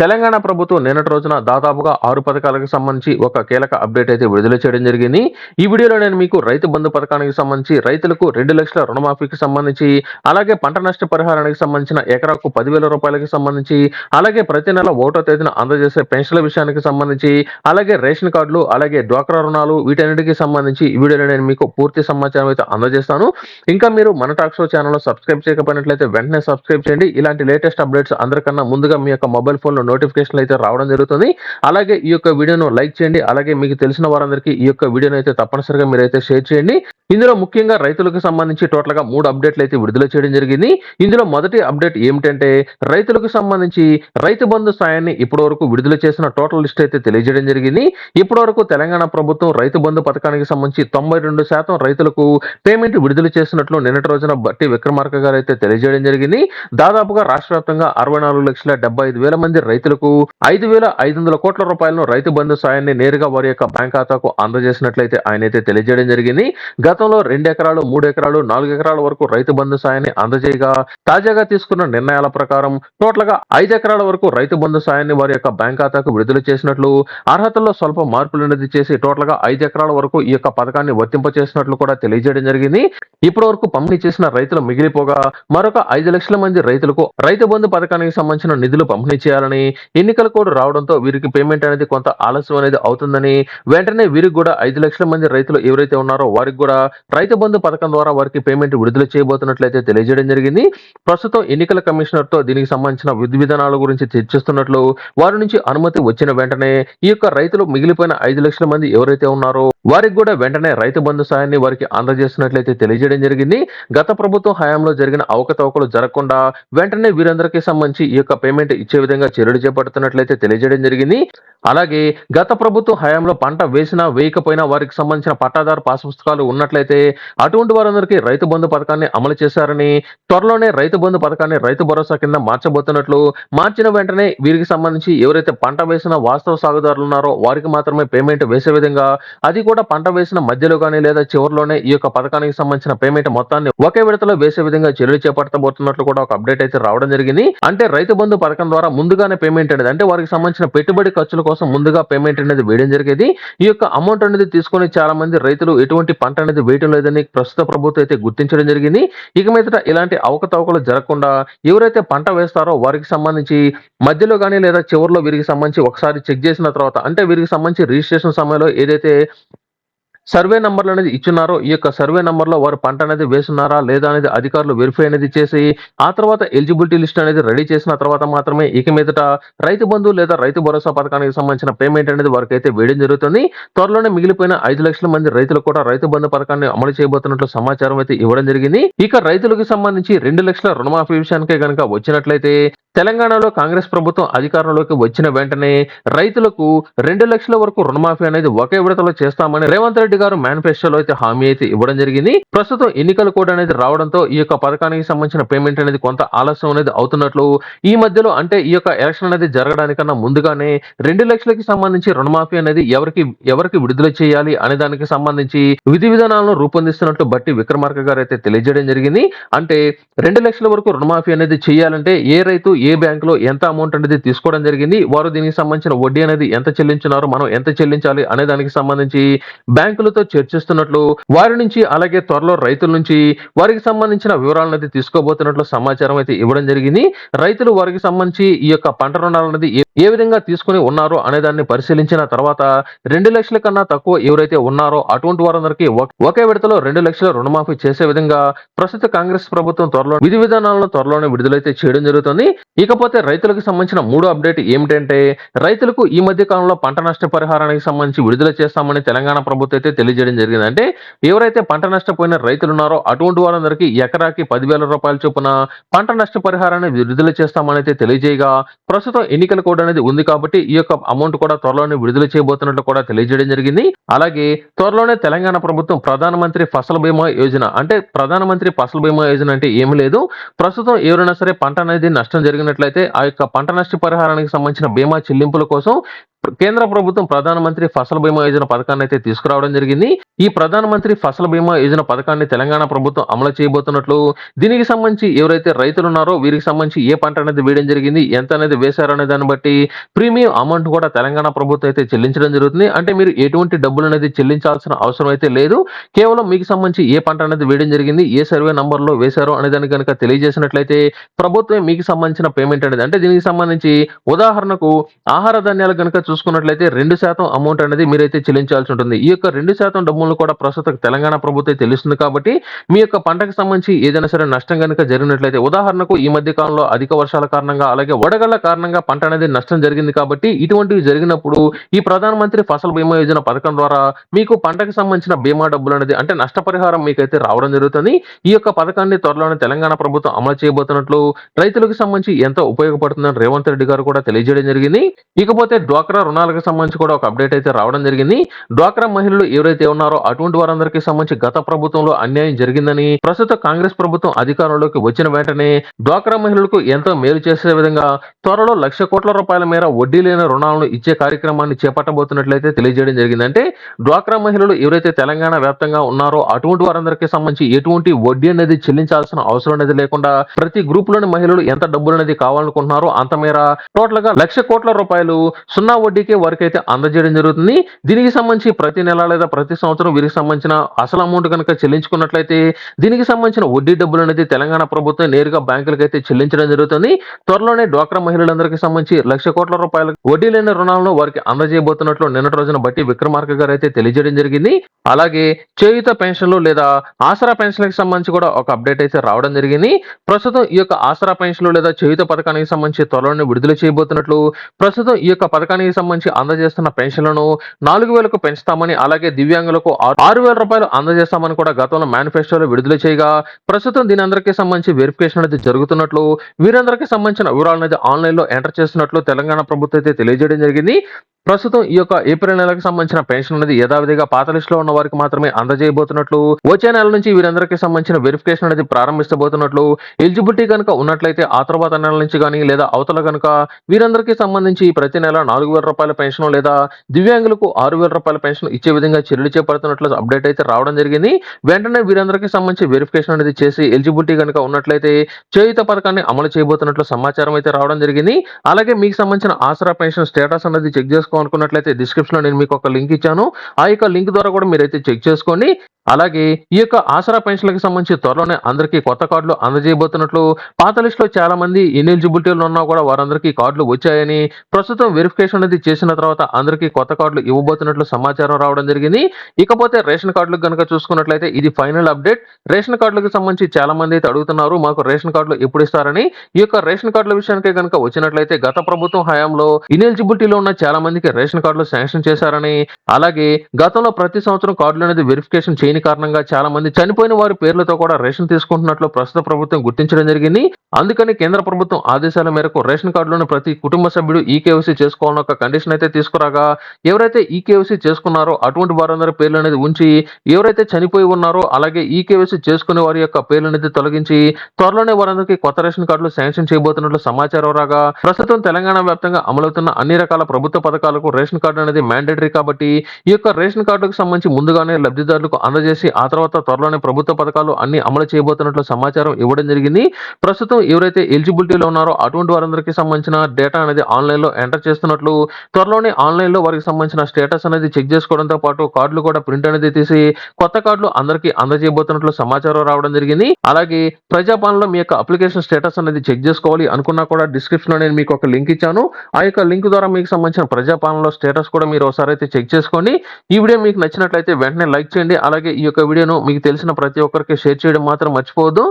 తెలంగాణ ప్రభుత్వం నిన్నటి రోజున దాదాపుగా ఆరు పథకాలకు సంబంధించి ఒక కీలక అప్డేట్ అయితే విడుదల చేయడం జరిగింది. ఈ వీడియోలో నేను మీకు రైతు బంధు పథకానికి సంబంధించి రైతులకు రెండు లక్షల రుణమాఫీకి సంబంధించి అలాగే పంట నష్ట పరిహారానికి సంబంధించిన ఎకరాకు పదివేల రూపాయలకి సంబంధించి అలాగే ప్రతి నెల ఒకటో తేదీన అందజేసే పెన్షన్ల విషయానికి సంబంధించి అలాగే రేషన్ కార్డులు అలాగే డ్వాక్రా రుణాలు వీటన్నిటికీ సంబంధించి ఈ వీడియోలో నేను మీకు పూర్తి సమాచారం అయితే అందజేస్తాను. ఇంకా మీరు మన టాక్ షో ఛానల్ సబ్స్క్రైబ్ చేయకపోయినట్లయితే వెంటనే సబ్స్క్రైబ్ చేయండి. ఇలాంటి లేటెస్ట్ అప్డేట్స్ అందరికన్నా ముందుగా మీ యొక్క మొబైల్ ఫోన్లో నోటిఫికేషన్ అయితే రావడం జరుగుతుంది. అలాగే ఈ యొక్క వీడియోను లైక్ చేయండి. అలాగే మీకు తెలిసిన వారందరికీ ఈ యొక్క వీడియోను అయితే తప్పనిసరిగా మీరైతే షేర్ చేయండి. ఇందులో ముఖ్యంగా రైతులకు సంబంధించి టోటల్గా మూడు అప్డేట్లు అయితే విడుదల చేయడం జరిగింది. ఇందులో మొదటి అప్డేట్ ఏమిటంటే రైతులకు సంబంధించి రైతు బంధు సాయాన్ని ఇప్పటి వరకు విడుదల చేసిన టోటల్ లిస్ట్ అయితే తెలియజేయడం జరిగింది. ఇప్పటి వరకు తెలంగాణ ప్రభుత్వం రైతు బంధు పథకానికి సంబంధించి తొంభై రెండు శాతం రైతులకు పేమెంట్ విడుదల చేసినట్లు నిన్నటి రోజున బట్టి విక్రమార్క గారు అయితే తెలియజేయడం జరిగింది. దాదాపుగా రాష్ట్ర వ్యాప్తంగా అరవై నాలుగు లక్షల డెబ్బై ఐదు వేల మంది రైతులకు ఐదు వేల ఐదు వందల కోట్ల రూపాయలను రైతు బంధు సాయాన్ని నేరుగా వారి యొక్క బ్యాంక్ ఖాతాకు అందజేసినట్లయితే ఆయన అయితే తెలియజేయడం జరిగింది. గతంలో రెండు ఎకరాలు మూడు ఎకరాలు నాలుగు ఎకరాల వరకు రైతు బంధు సాయాన్ని అందజేయగా తాజాగా తీసుకున్న నిర్ణయాల ప్రకారం టోటల్గా ఐదు ఎకరాల వరకు రైతు బంధు సాయాన్ని వారి యొక్క బ్యాంక్ ఖాతాకు విడుదల చేసినట్లు అర్హతల్లో స్వల్ప మార్పులు అనేది చేసి టోటల్గా ఐదు ఎకరాల వరకు ఈ యొక్క పథకాన్ని వర్తింప చేసినట్లు కూడా తెలియజేయడం జరిగింది. ఇప్పటి వరకు పంపిణీ చేసిన రైతులు మిగిలిపోగా మరొక ఐదు లక్షల మంది రైతులకు రైతు బంధు పథకానికి సంబంధించిన నిధులు పంపిణీ చేయాలని ఎన్నికల కోడ్ రావడంతో వీరికి పేమెంట్ అనేది కొంత ఆలస్యం అనేది అవుతుందని వెంటనే వీరికి కూడా ఐదు లక్షల మంది రైతులు ఎవరైతే ఉన్నారో వారికి కూడా రైతు బంధు పథకం ద్వారా వారికి పేమెంట్ విడుదల చేయబోతున్నట్లయితే తెలియజేయడం జరిగింది. ప్రస్తుతం ఎన్నికల కమిషనర్తో దీనికి సంబంధించిన విధి విధానాల గురించి చర్చిస్తున్నట్లు వారి నుంచి అనుమతి వచ్చిన వెంటనే ఈ యొక్క రైతులు మిగిలిపోయిన ఐదు లక్షల మంది ఎవరైతే ఉన్నారో వారికి కూడా వెంటనే రైతు బంధు సాయాన్ని వారికి అందజేస్తున్నట్లయితే తెలియజేయడం జరిగింది. గత ప్రభుత్వం హయాంలో జరిగిన అవకతవకలు జరగకుండా వెంటనే వీరందరికీ సంబంధించి ఈ యొక్క పేమెంట్ ఇచ్చే విధంగా చర్యలు చేపడుతున్నట్లయితే తెలియజేయడం జరిగింది. అలాగే గత ప్రభుత్వం హయాంలో పంట వేసినా వేయకపోయినా వారికి సంబంధించిన పట్టాదారు పాస్ పుస్తకాలు ఉన్నట్లయితే అటువంటి వారందరికీ రైతు బంధు పథకాన్ని అమలు చేశారని త్వరలోనే రైతు బంధు పథకాన్ని రైతు భరోసా కింద మార్చబోతున్నట్లు మార్చిన వెంటనే వీరికి సంబంధించి ఎవరైతే పంట వేసిన వాస్తవ సాగుదారులు ఉన్నారో వారికి మాత్రమే పేమెంట్ వేసే విధంగా అది కూడా పంట వేసిన మధ్యలో కానీ లేదా చివరిలోనే ఈ యొక్క పథకానికి సంబంధించిన పేమెంట్ మొత్తాన్ని ఒకే విడతలో వేసే విధంగా చర్యలు చేపట్టబోతున్నట్లు కూడా ఒక అప్డేట్ అయితే రావడం జరిగింది. అంటే రైతు బంధు పథకం ద్వారా ముందుగానే పేమెంట్ అనేది అంటే వారికి సంబంధించిన పెట్టుబడి ఖర్చుల కోసం ముందుగా పేమెంట్ అనేది వేయడం జరిగేది. ఈ యొక్క అమౌంట్ అనేది తీసుకొని చాలా మంది రైతులు ఎటువంటి పంట అనేది వేయడం లేదని ప్రస్తుత ప్రభుత్వం అయితే గుర్తించడం జరిగింది. ఇక మీదట ఇలాంటి అవకతవకలు జరగకుండా ఎవరైతే పంట వేస్తారో వారికి సంబంధించి మధ్యలో కానీ లేదా చివరిలో వీరికి సంబంధించి ఒకసారి చెక్ చేసిన తర్వాత అంటే వీరికి సంబంధించి రిజిస్ట్రేషన్ సమయంలో ఏదైతే సర్వే నంబర్లు అనేది ఇచ్చినారో ఈ యొక్క సర్వే నంబర్లో వారు పంట అనేది వేస్తున్నారా లేదా అనేది అధికారులు వెరిఫై అనేది చేసి ఆ తర్వాత ఎలిజిబిలిటీ లిస్ట్ అనేది రెడీ చేసిన తర్వాత మాత్రమే ఇక మీదట రైతు బంధు లేదా రైతు భరోసా పథకానికి సంబంధించిన పేమెంట్ అనేది వారికి అయితే వేయడం జరుగుతుంది. త్వరలోనే మిగిలిపోయిన ఐదు లక్షల మంది రైతులు కూడా రైతు బంధు పథకాన్ని అమలు చేయబోతున్నట్లు సమాచారం అయితే ఇవ్వడం జరిగింది. ఇక రైతులకు సంబంధించి రెండు లక్షల రుణమాఫీ విషయానికే కనుక వచ్చినట్లయితే తెలంగాణలో కాంగ్రెస్ ప్రభుత్వం అధికారంలోకి వచ్చిన వెంటనే రైతులకు రెండు లక్షల వరకు రుణమాఫీ అనేది ఒకే విడతలో చేస్తామని రేవంత్ రెడ్డి గారు మేనిఫెస్టోలో అయితే హామీ అయితే ఇవ్వడం జరిగింది. ప్రస్తుతం ఎన్నికల కోడ్ అనేది రావడంతో ఈ యొక్క పథకానికి సంబంధించిన పేమెంట్ అనేది కొంత ఆలస్యం అనేది అవుతున్నట్లు ఈ మధ్యలో అంటే ఈ యొక్క ఎలక్షన్ అనేది జరగడానికన్నా ముందుగానే రెండు లక్షలకి సంబంధించి రుణమాఫీ అనేది ఎవరికి ఎవరికి విడుదల చేయాలి అనే దానికి సంబంధించి విధి విధానాలను రూపొందిస్తున్నట్లు బట్టి విక్రమార్క గారు అయితే తెలియజేయడం జరిగింది. అంటే రెండు లక్షల వరకు రుణమాఫీ అనేది చేయాలంటే ఏ రైతు ఏ బ్యాంకులో ఎంత అమౌంట్ అనేది తీసుకోవడం జరిగింది వారు దీనికి సంబంధించిన వడ్డీ అనేది ఎంత చెల్లించున్నారు మనం ఎంత చెల్లించాలి అనే దానికి సంబంధించి బ్యాంకులతో చర్చిస్తున్నట్లు వారి నుంచి అలాగే త్వరలో రైతుల నుంచి వారికి సంబంధించిన వివరాలను అయితే తీసుకోబోతున్నట్లు సమాచారం అయితే ఇవ్వడం జరిగింది. రైతులు వారికి సంబంధించి ఈ యొక్క పంట రుణాలు ఏ- విధంగా తీసుకుని ఉన్నారో అనే దాన్ని పరిశీలించిన తర్వాత రెండు లక్షల కన్నా తక్కువ ఎవరైతే ఉన్నారో అటువంటి వారందరికీ ఒకే విడతలో రెండు లక్షల రుణమాఫీ చేసే విధంగా ప్రస్తుత కాంగ్రెస్ ప్రభుత్వం త్వరలో విధి విధానాలను త్వరలోనే విడుదలైతే చేయడం జరుగుతుంది. ఇకపోతే రైతులకు సంబంధించిన మూడో అప్డేట్ ఏమిటంటే రైతులకు ఈ మధ్య కాలంలో పంట నష్ట పరిహారానికి సంబంధించి విడుదల చేస్తామని తెలంగాణ ప్రభుత్వం అయితే తెలియజేయడం జరిగింది. అంటే ఎవరైతే పంట నష్టపోయిన రైతులు ఉన్నారో అటువంటి వారందరికీ ఎకరాకి పదివేల రూపాయల చొప్పున పంట నష్ట పరిహారాన్ని విడుదల చేస్తామని అయితే తెలియజేయగా ప్రస్తుతం ఎన్నికల కోడ్ అనేది ఉంది కాబట్టి ఈ యొక్క అమౌంట్ కూడా త్వరలోనే విడుదల చేయబోతున్నట్లు కూడా తెలియజేయడం జరిగింది. అలాగే త్వరలోనే తెలంగాణ ప్రభుత్వం ప్రధానమంత్రి ఫసల్ బీమా యోజన అంటే ప్రధానమంత్రి ఫసల్ బీమా యోజన అంటే ఏమి లేదు. ప్రస్తుతం ఎవరైనా సరే పంట అనేది నష్టం జరిగినట్లయితే ఆ యొక్క పంట నష్ట పరిహారానికి సంబంధించిన బీమా చెల్లింపుల కోసం కేంద్ర ప్రభుత్వం ప్రధానమంత్రి ఫసల్ బీమా యోజన పథకాన్ని అయితే తీసుకురావడం జరిగింది. ఈ ప్రధానమంత్రి ఫసల్ బీమా యోజన పథకాన్ని తెలంగాణ ప్రభుత్వం అమలు చేయబోతున్నట్లు దీనికి సంబంధించి ఎవరైతే రైతులు ఉన్నారో వీరికి సంబంధించి ఏ పంట అనేది వేయడం జరిగింది ఎంత అనేది వేశారనే దాన్ని బట్టి ప్రీమియం అమౌంట్ కూడా తెలంగాణ ప్రభుత్వం అయితే చెల్లించడం జరుగుతుంది. అంటే మీరు ఎటువంటి డబ్బులు అనేది చెల్లించాల్సిన అవసరం అయితే లేదు. కేవలం మీకు సంబంధించి ఏ పంట అనేది వేయడం జరిగింది ఏ సర్వే నంబర్లో వేశారో అనే దాన్ని కనుక తెలియజేసినట్లయితే ప్రభుత్వం మీకు సంబంధించిన పేమెంట్ అనేది అంటే దీనికి సంబంధించి ఉదాహరణకు ఆహార ధాన్యాలు కనుక చూసుకున్నట్లయితే రెండు శాతం అమౌంట్ అనేది మీరైతే చెల్లించాల్సి ఉంటుంది. ఈ యొక్క రెండు శాతం డబ్బులను కూడా ప్రస్తుతం తెలంగాణ ప్రభుత్వం తెలుస్తుంది కాబట్టి మీ యొక్క పంటకు సంబంధించి ఏదైనా సరే నష్టం కనుక జరిగినట్లయితే ఉదాహరణకు ఈ మధ్య కాలంలో అధిక వర్షాల కారణంగా అలాగే వడగళ్ళ కారణంగా పంట అనేది నష్టం జరిగింది కాబట్టి ఇటువంటివి జరిగినప్పుడు ఈ ప్రధానమంత్రి ఫసల్ బీమా యోజన పథకం ద్వారా మీకు పంటకు సంబంధించిన బీమా డబ్బులు అనేది అంటే నష్టపరిహారం మీకైతే రావడం జరుగుతుంది. ఈ యొక్క పథకాన్ని త్వరలోనే తెలంగాణ ప్రభుత్వం అమలు చేయబోతున్నట్లు రైతులకు సంబంధించి ఎంతో ఉపయోగపడుతుందని రేవంత్ రెడ్డి గారు కూడా తెలియజేయడం జరిగింది. ఇకపోతే డ్వాక్రా రుణాలకు సంబంధించి కూడా ఒక అప్డేట్ అయితే రావడం జరిగింది. డ్వాక్రా మహిళలు ఎవరైతే ఉన్నారో అటువంటి వారందరికీ సంబంధించి గత ప్రభుత్వంలో అన్యాయం జరిగిందని ప్రస్తుత కాంగ్రెస్ ప్రభుత్వం అధికారంలోకి వచ్చిన వెంటనే డ్వాక్రా మహిళలకు ఎంతో మేలు చేసే విధంగా త్వరలో లక్ష కోట్ల రూపాయల మేర వడ్డీ లేని రుణాలను ఇచ్చే కార్యక్రమాన్ని చేపట్టబోతున్నట్లయితే తెలియజేయడం జరిగిందంటే డ్వాక్రా మహిళలు ఎవరైతే తెలంగాణ వ్యాప్తంగా ఉన్నారో అటువంటి వారందరికీ సంబంధించి ఎటువంటి వడ్డీ అనేది చెల్లించాల్సిన అవసరం అనేది లేకుండా ప్రతి గ్రూప్లోని మహిళలు ఎంత డబ్బులు అనేది కావాలనుకుంటున్నారో అంత మేర టోటల్గా లక్ష కోట్ల రూపాయలు సున్నా వడ్డీకే వారికి అయితే అందజేయడం జరుగుతుంది. దీనికి సంబంధించి ప్రతి నెల లేదా ప్రతి సంవత్సరం వీరికి సంబంధించిన అసలు అమౌంట్ కనుక చెల్లించుకున్నట్లయితే దీనికి సంబంధించిన వడ్డీ డబ్బులు అనేది తెలంగాణ ప్రభుత్వం నేరుగా బ్యాంకులకు అయితే చెల్లించడం జరుగుతుంది. త్వరలోనే డ్వాక్రా మహిళలందరికీ సంబంధించి లక్ష కోట్ల రూపాయల వడ్డీ లేని రుణాలను వారికి అందజేయబోతున్నట్లు నిన్నటి రోజున బట్టి విక్రమార్క గారు అయితే తెలియజేయడం జరిగింది. అలాగే చేయుత పెన్షన్లు లేదా ఆసరా పెన్షన్లకు సంబంధించి కూడా ఒక అప్డేట్ అయితే రావడం జరిగింది. ప్రస్తుతం ఈ యొక్క ఆసరా పెన్షన్లు లేదా చేయుత పథకానికి సంబంధించి త్వరలోనే విడుదల చేయబోతున్నట్లు ప్రస్తుతం ఈ యొక్క పథకానికి సంబంధించి అందజేస్తున్న పెన్షన్లను నాలుగు వేలకు పెంచుతామని అలాగే దివ్యాంగులకు ఆరు- వేల రూపాయలు అందజేస్తామని కూడా గతంలో మేనిఫెస్టోలో విడుదల చేయగా ప్రస్తుతం దీని అందరికీ సంబంధించి వెరిఫికేషన్ అనేది జరుగుతున్నట్లు వీరందరికీ సంబంధించిన వివరాలు అనేది ఆన్లైన్లో ఎంటర్ చేస్తున్నట్లు తెలంగాణ ప్రభుత్వం అయితే తెలియజేయడం జరిగింది. ప్రస్తుతం ఈ యొక్క ఏప్రిల్ నెలకు సంబంధించిన పెన్షన్ అనేది యథావిధిగా పాత లిస్ట్లో ఉన్న వారికి మాత్రమే అందజేయబోతున్నట్లు వచ్చే నెల నుంచి వీరందరికీ సంబంధించిన వెరిఫికేషన్ అనేది ప్రారంభిస్తబోతున్నట్లు ఎలిజిబిలిటీ కనుక ఉన్నట్లయితే ఆ తర్వాత నెల నుంచి కానీ లేదా అవతల కనుక వీరందరికీ సంబంధించి ప్రతి నెల నాలుగు వేల రూపాయల పెన్షన్ లేదా దివ్యాంగులకు ఆరు వేల రూపాయల పెన్షన్ ఇచ్చే విధంగా చర్యలు చేపడుతున్నట్లు అప్డేట్ అయితే రావడం జరిగింది. వెంటనే వీరందరికీ సంబంధించి వెరిఫికేషన్ అనేది చేసి ఎలిజిబిలిటీ కనుక ఉన్నట్లయితే చేయుత పథకాన్ని అమలు చేయబోతున్నట్లు సమాచారం అయితే రావడం జరిగింది. అలాగే మీకు సంబంధించిన ఆసరా పెన్షన్ స్టేటస్ అనేది చెక్ చేసుకోవాలనుకున్నట్లయితే డిస్క్రిప్షన్లో నేను మీకు ఒక లింక్ ఇచ్చాను. ఆ యొక్క లింక్ ద్వారా కూడా మీరైతే చెక్ చేసుకోండి. అలాగే ఈ యొక్క ఆసరా పెన్షన్లకు సంబంధించి త్వరలోనే అందరికీ కొత్త కార్డులు అందజేయబోతున్నట్లు పాత లిస్ట్లో చాలా మంది ఇనెలిజిబిలిటీలు ఉన్నా కూడా వారందరికీ కార్డులు వచ్చాయని ప్రస్తుతం వెరిఫికేషన్ అనేది చేసిన తర్వాత అందరికీ కొత్త కార్డులు ఇవ్వబోతున్నట్లు సమాచారం రావడం జరిగింది. ఇకపోతే రేషన్ కార్డులకు కనుక చూసుకున్నట్లయితే ఇది ఫైనల్ అప్డేట్. రేషన్ కార్డులకు సంబంధించి చాలా మంది అయితే అడుగుతున్నారు మాకు రేషన్ కార్డులు ఎప్పుడు ఇస్తారని. ఈ యొక్క రేషన్ కార్డుల విషయానికి కనుక వచ్చినట్లయితే గత ప్రభుత్వం హయాంలో ఇనెలిజిబిలిటీలో ఉన్న చాలా మందికి రేషన్ కార్డులు శాంక్షన్ చేశారని. అలాగే గతంలో ప్రతి సంవత్సరం కార్డులు అనేది వెరిఫికేషన్ చేయని కారణంగా చాలా మంది చనిపోయిన వారి పేర్లతో కూడా రేషన్ తీసుకుంటున్నట్లు ప్రస్తుత ప్రభుత్వం గుర్తించడం జరిగింది. అందుకని కేంద్ర ప్రభుత్వం ఆదేశాల మేరకు రేషన్ కార్డులోని ప్రతి కుటుంబ సభ్యుడు ఈకేవసీ చేసుకోవాలని ఒక కండిషన్ అయితే తీసుకురాగా ఎవరైతే ఈకేవసీ చేసుకున్నారో అటువంటి వారందరి పేర్లు అనేది ఉంచి ఎవరైతే చనిపోయి ఉన్నారో అలాగే ఈకేవసీ చేసుకునే వారి యొక్క పేర్లు అనేది తొలగించి త్వరలోనే వారందరికీ కొత్త రేషన్ కార్డులు శాంక్షన్ చేయబోతున్నట్లు సమాచారం రాగా ప్రస్తుతం తెలంగాణ వ్యాప్తంగా అమలవుతున్న అన్ని రకాల ప్రభుత్వ పథకాలకు రేషన్ కార్డు అనేది మ్యాండేటరీ కాబట్టి ఈ యొక్క రేషన్ కార్డుకు సంబంధించి ముందుగానే లబ్ధిదారులకు అందజేసి ఆ తర్వాత త్వరలోనే ప్రభుత్వ పథకాలు అన్ని అమలు చేయబోతున్నట్లు సమాచారం ఇవ్వడం జరిగింది. ప్రస్తుతం ఎవరైతే ఎలిజిబిలిటీలో ఉన్నారో అటువంటి వారందరికీ సంబంధించిన డేటా అనేది ఆన్లైన్లో ఎంటర్ చేస్తున్నట్లు త్వరలోనే ఆన్లైన్లో వారికి సంబంధించిన స్టేటస్ అనేది చెక్ చేసుకోవడంతో పాటు కార్డులు కూడా ప్రింట్ అనేది తీసి కొత్త కార్డులు అందరికీ అందజేయబోతున్నట్లు సమాచారం రావడం జరిగింది. అలాగే ప్రజాపాలనలో మీ యొక్క అప్లికేషన్ స్టేటస్ అనేది చెక్ చేసుకోవాలి అనుకున్నా కూడా డిస్క్రిప్షన్లో నేను మీకు ఒక లింక్ ఇచ్చాను. ఆ యొక్క లింక్ ద్వారా మీకు సంబంధించిన ప్రజాపాలనలో స్టేటస్ కూడా మీరు ఒకసారి అయితే చెక్ చేసుకోండి ఈ వీడియో మీకు నచ్చినట్లయితే వెంటనే లైక్ చేయండి. అలాగే ఈ యొక్క వీడియోను మీకు తెలిసిన ప్రతి ఒక్కరికి షేర్ చేయడం మాత్రం మర్చిపోవద్దు.